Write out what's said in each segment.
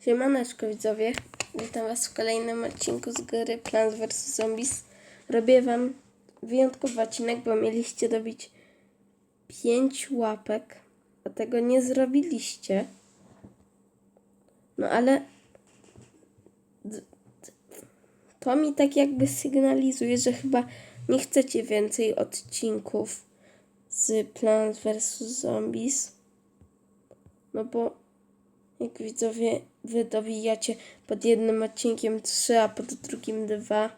Siemaneczko widzowie, witam was w kolejnym odcinku z gry Plants vs Zombies. Robię wam wyjątkowy odcinek, bo mieliście dobić 5 łapek, a tego nie zrobiliście. No ale to mi tak jakby sygnalizuje, że chyba nie chcecie więcej odcinków z Plants vs Zombies. No bo jak widzowie, wy dobijacie pod jednym odcinkiem trzy, a pod drugim dwa,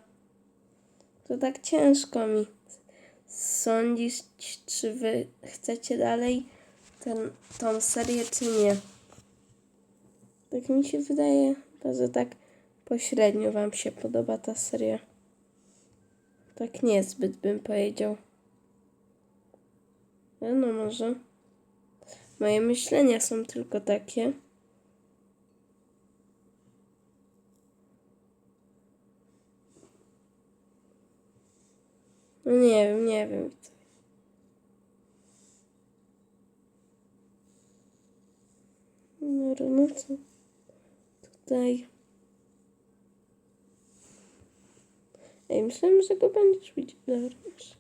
to tak ciężko mi sądzić, czy wy chcecie dalej ten, tą serię, czy nie. Tak mi się wydaje, że tak pośrednio wam się podoba ta seria. Tak niezbyt bym powiedział. Ale no może. Moje myślenia są tylko takie. No nie wiem, nie wiem. No, no co? Tutaj. Ej, myślałem, że go będziesz widzieć. Dobra, masz.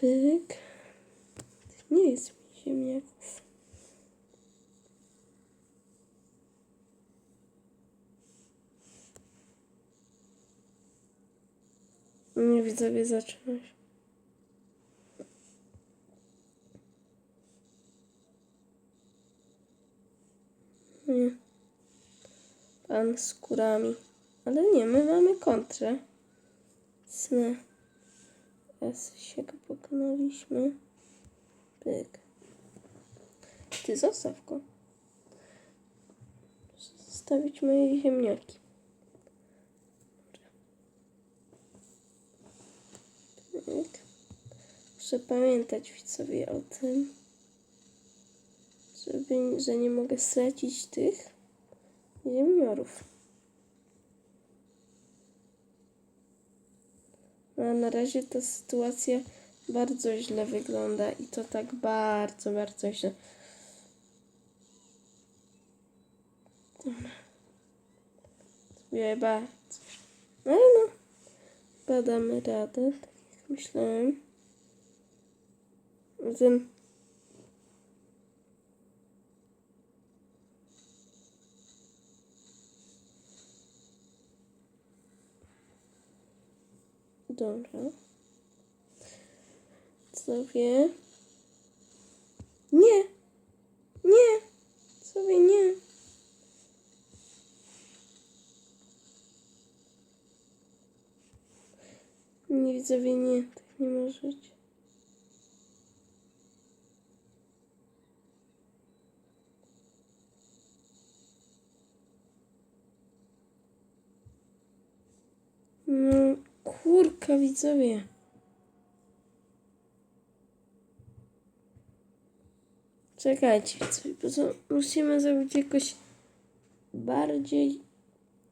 Pyk. Nie jest mi ziemniaków. Nie widzowie zaczyna się. Nie. Pan z kurami. Ale nie, my mamy kontrę. Sny. Raz się go pokonaliśmy. Pyk. Ty zostaw go. Zostawić moje ziemniaki. Tak. Muszę pamiętać widzowie o tym, żeby, że nie mogę stracić tych ziemniorów. No, a na razie ta sytuacja bardzo źle wygląda i to tak bardzo, bardzo źle. Dobra. Sobie bardzo. No no, badamy radę, tak jak myślałem. Zatem Dobra. Co wie? Nie! Nie! Sobie nie! Nie widzowie, nie. Tak nie może być. No, kurka widzowie. Czekajcie, musimy zrobić jakoś bardziej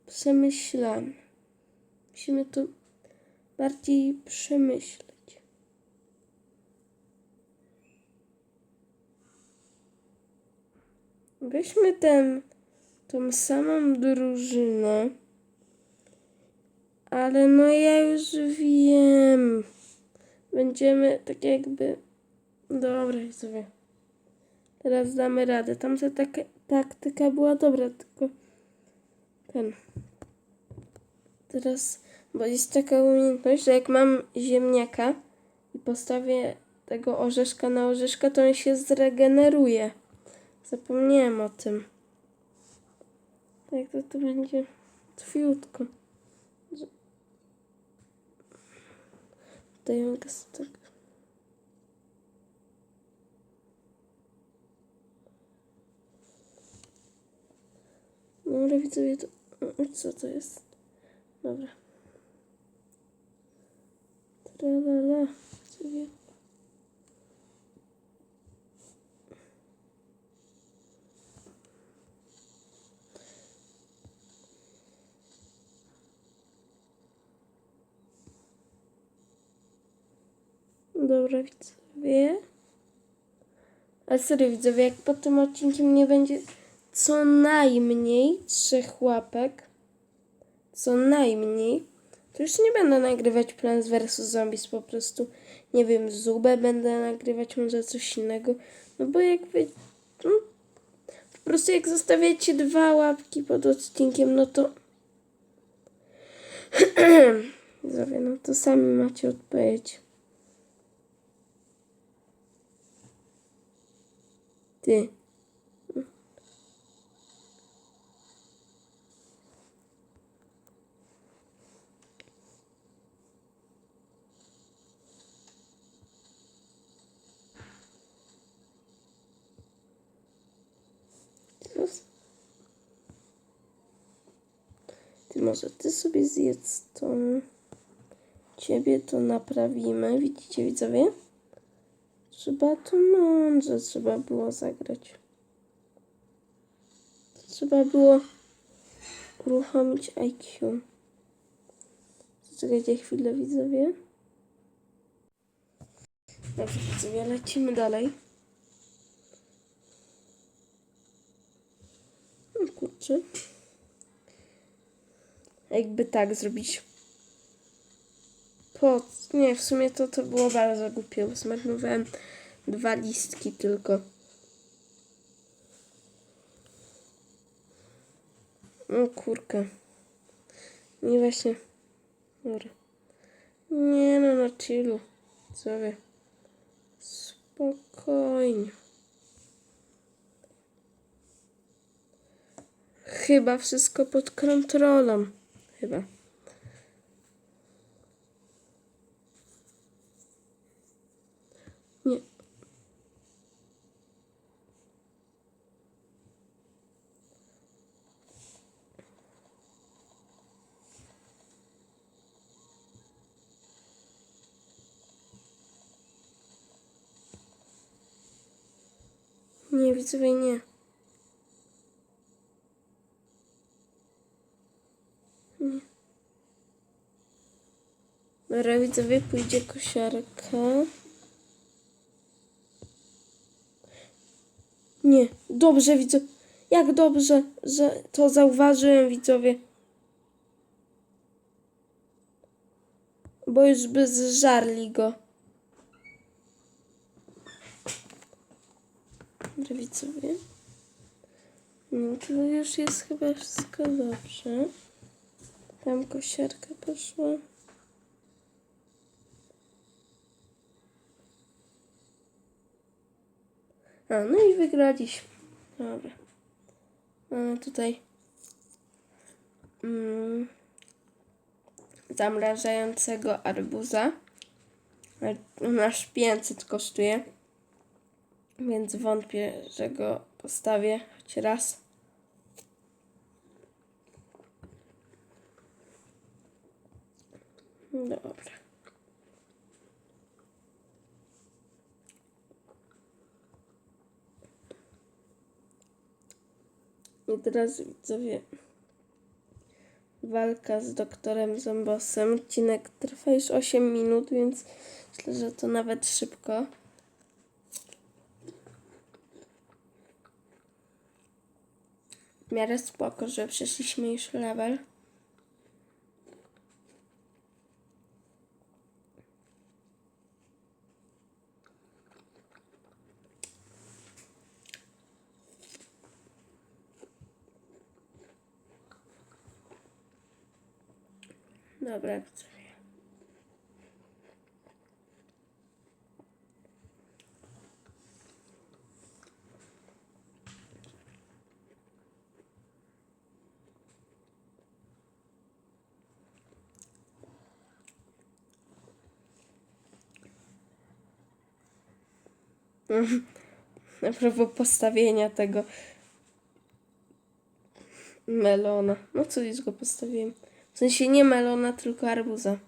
przemyślane. Musimy to bardziej przemyśleć. Weźmy ten, tą samą drużynę. Ale no ja już wiem. Będziemy tak jakby... Dobra, sobie. Teraz damy radę. Tamta taka taktyka była dobra, tylko ten. Teraz, bo jest taka umiejętność, że jak mam ziemniaka i postawię tego orzeszka na orzeszka, to on się zregeneruje. Zapomniałem o tym. Tak to, to będzie twiutko. Daję gaz tak. Dobra, widzowie, to... Co to jest? Dobra. Tralala. Widzowie. Dobra, widzowie. Ale serio, widzowie, jak pod tym odcinkiem nie będzie co najmniej trzech łapek, co najmniej, to już nie będę nagrywać Plants vs Zombies, po prostu, nie wiem, Zubę będę nagrywać, może coś innego, no bo jakby, no, po prostu jak zostawiacie dwa łapki pod odcinkiem, no to Widzowie, no to sami macie odpowiedź. Ty. Może ty sobie zjedz to. Ciebie to naprawimy. Widzicie widzowie? Trzeba to mądrze trzeba było zagrać. Trzeba było uruchomić IQ. Zaczekajcie chwilę widzowie. Dobrze widzowie, lecimy dalej. O kurczę. Jakby tak zrobić. Po... Nie, w sumie to, to było bardzo głupie, zmarnowałem dwa listki tylko. O kurkę. Nie właśnie. Dobra. Nie no, na chillu. Sobie. Spokojnie. Chyba wszystko pod kontrolą. Chyba. Nie. Nie, widzowie, nie. Dobra, widzowie, pójdzie kosiarka. Nie, dobrze widzę. Jak dobrze, że to zauważyłem, widzowie. Bo już by zżarli go. Dobra, widzowie. No to już jest chyba wszystko dobrze. Tam kosiarka poszła. A, no i wygraliśmy. Dobra. Mamy tutaj mm, zamrażającego arbuza. Nasz 500 kosztuje. Więc wątpię, że go postawię choć raz. Dobra. I teraz widzowie walka z doktorem Zombosem. Odcinek trwa już 8 minut, więc myślę, że to nawet szybko. W miarę spoko, że przeszliśmy już level. Dobra, A propos postawienia tego melona. No co już go postawiłem? W sensie nie melona, tylko arbuza.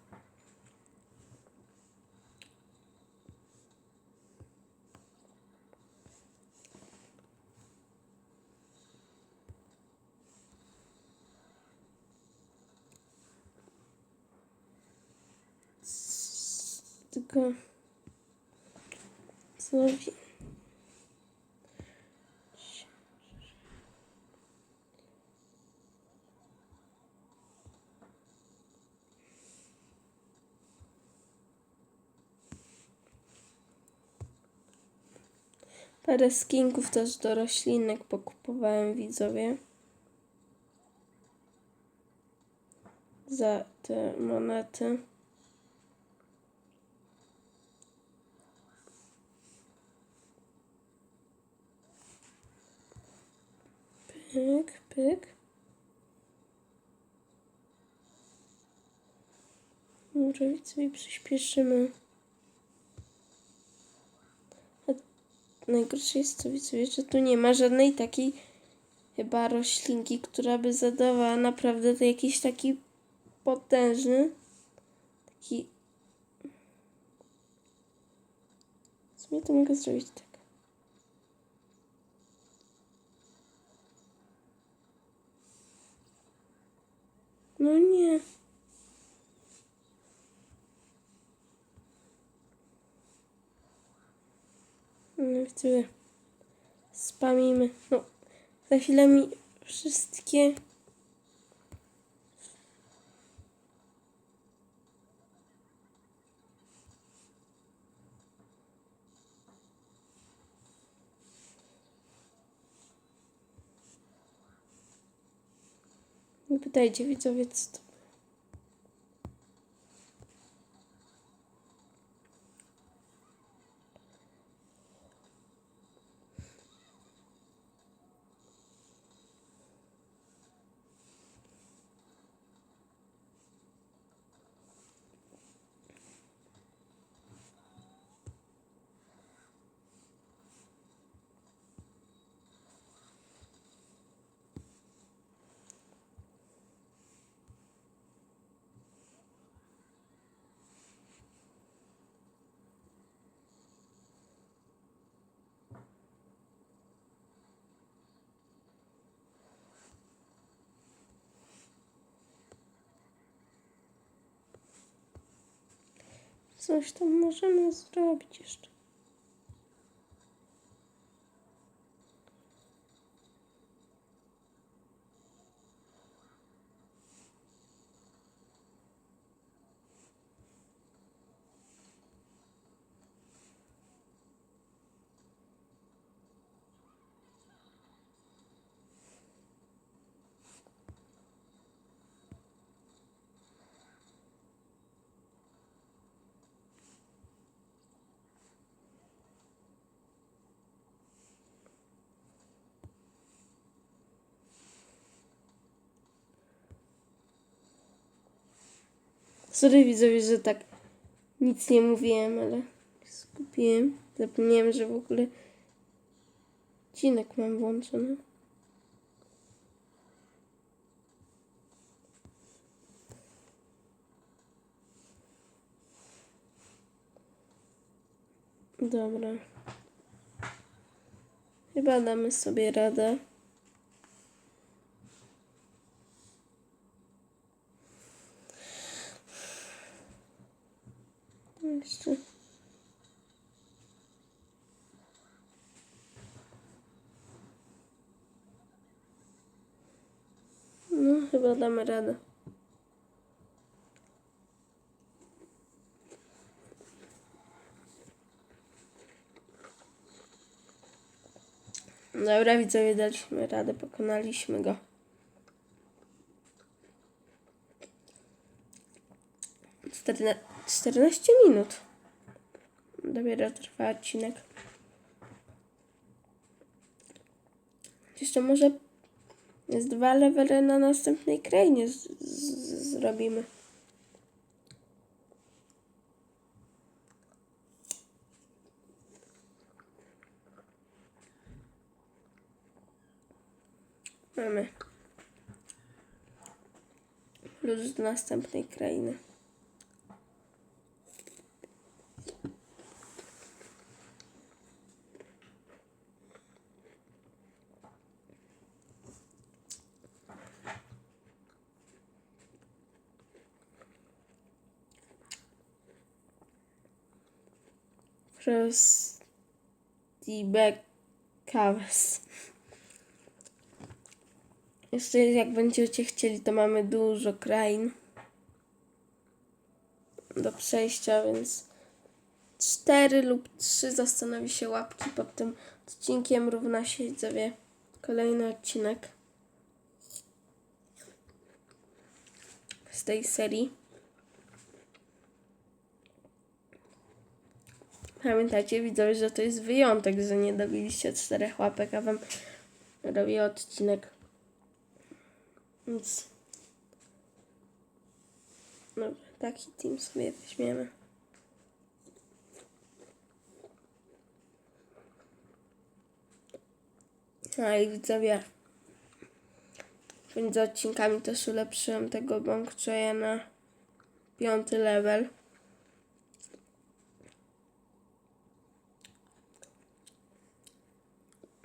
Tylko zastanowić. Parę skinków też do roślinek pokupowałem widzowie. Za te monety. Pyk, pyk. Może widzowie przyspieszymy. Najgorsze jest to widzowie, że tu nie ma żadnej takiej chyba roślinki, która by zadawała naprawdę to jakiś taki potężny taki w sumie to mogę zrobić tak. No nie. No widzowie. Spamimy. No, za chwilę mi wszystkie Pytajcie widzowie, to Coś tam możemy zrobić jeszcze. Sorry widzowie, że tak nic nie mówiłem, ale skupiłem. Zapomniałem, że w ogóle odcinek mam włączony. Dobra. Chyba damy sobie radę. Jeszcze. No, chyba damy radę. Dobra, widzowie, daliśmy radę, pokonaliśmy go. Czterna- 14 minut. Dopiero trwa odcinek. Jeszcze może z dwa levele na następnej krainie z- z- zrobimy. Mamy. Plus do następnej krainy. Tibet Caves. Jeszcze jak będziecie chcieli, to mamy dużo krain do przejścia, więc 4 lub 3 zastanowi się łapki pod tym odcinkiem równa się widzowie kolejny odcinek z tej serii. Pamiętajcie widzowie, że to jest wyjątek, że nie dobiliście czterech łapek, a wam robię odcinek. Więc Dobra, taki team sobie weźmiemy. A i widzowie, między odcinkami też ulepszyłem tego Bongchoya na piąty level.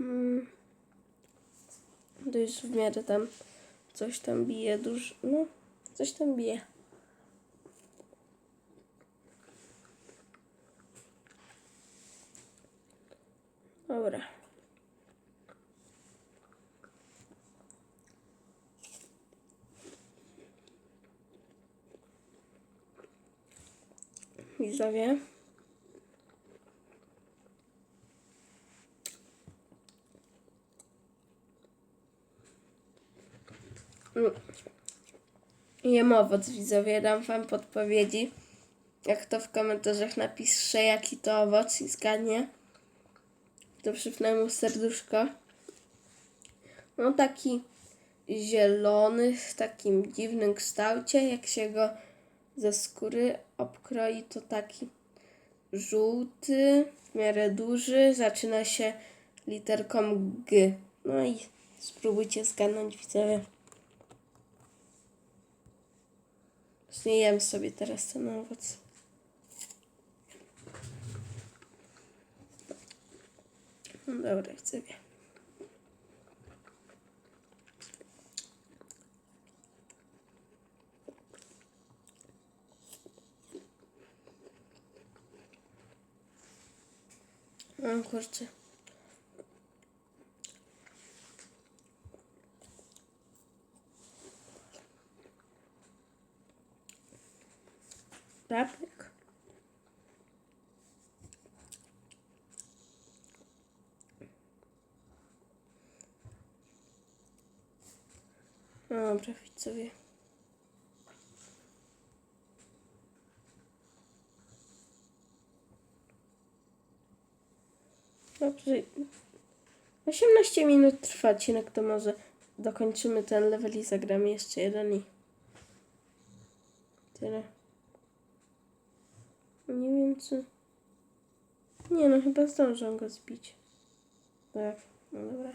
Mm. To już w miarę tam coś tam bije dużo, no coś tam bije. Dobra. Widzowie. Mm. Jem owoc, widzowie. Dam wam podpowiedzi. Jak to w komentarzach napisze, jaki to owoc i zgadnie to przypnę mu serduszko. No taki zielony, w takim dziwnym kształcie. Jak się go ze skóry obkroi, to taki żółty, w miarę duży. Zaczyna się literką G. No i spróbujcie zgadnąć, widzowie. Właśnie jem sobie teraz ten owoc. No dobra, widzowie. O kurczę. Papryk. Dobra, widzowie. Dobrze. 18 minut trwa odcinek, to może dokończymy ten level i zagramy jeszcze jeden i tyle. Nie wiem czy... Nie no, chyba zdążę go zbić. Tak, no dobra.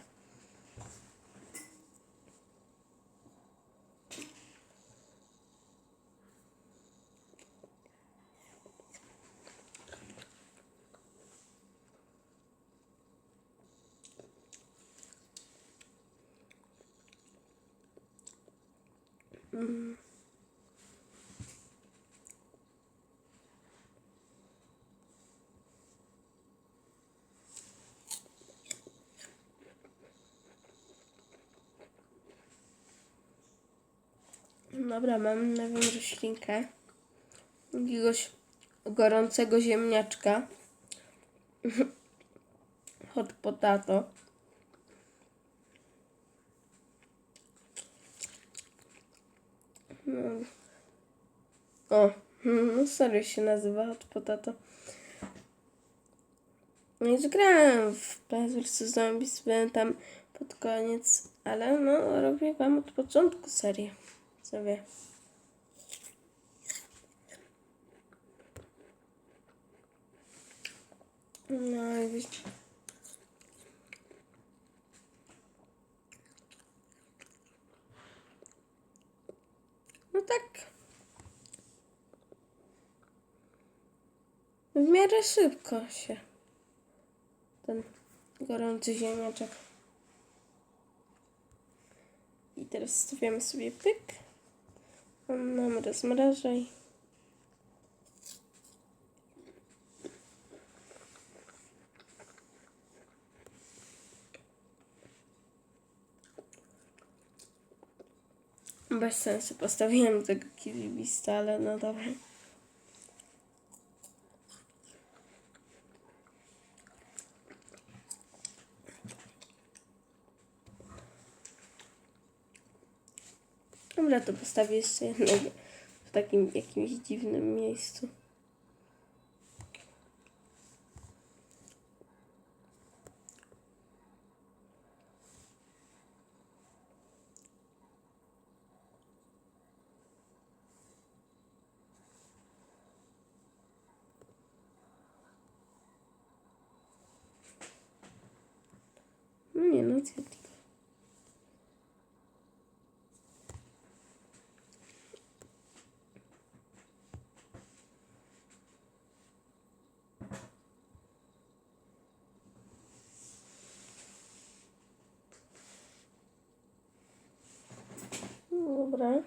Dobra, mam nową roślinkę. Jakiegoś gorącego ziemniaczka. Hot potato. No. O, no serio się nazywa Hot Potato. No i zgrałem w Plants vs. Zombies, byłem tam pod koniec, ale no robię wam od początku serię sobie. No i wiecie. No tak. W miarę szybko się ten gorący ziemniaczek. I teraz stawiamy sobie pyk. Nam rozmrażaj. Bez sensu postawiłem tego kilibista, ale no dobra. To postawię jeszcze jednego w takim jakimś dziwnym miejscu. No nie, no co ty. Dobra.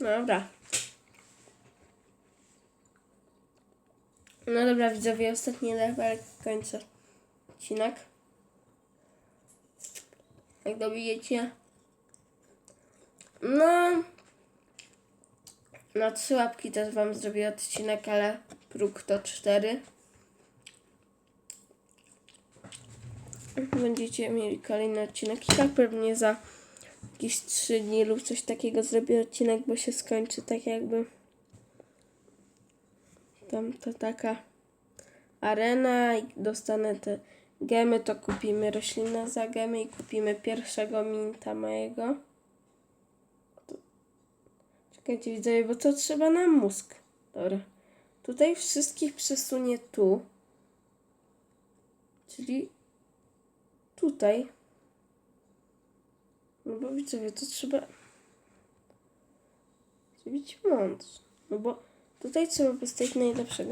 Dobra. No dobra, widzowie, ostatni level, kończę odcinek. Jak dobijecie. No. Na trzy łapki też wam zrobię odcinek, ale próg to cztery. Będziecie mieli kolejny odcinek i tak pewnie za jakieś trzy dni lub coś takiego zrobię odcinek, bo się skończy tak jakby tam to taka arena i dostanę te gemy, to kupimy roślinę za gemy i kupimy pierwszego minta mojego. Czekajcie widzowie, bo to trzeba na mózg. Dobra. Tutaj wszystkich przesunie tu. Czyli tutaj. No bo widzowie, to trzeba zrobić mądrze. No bo tutaj trzeba postawić najlepszego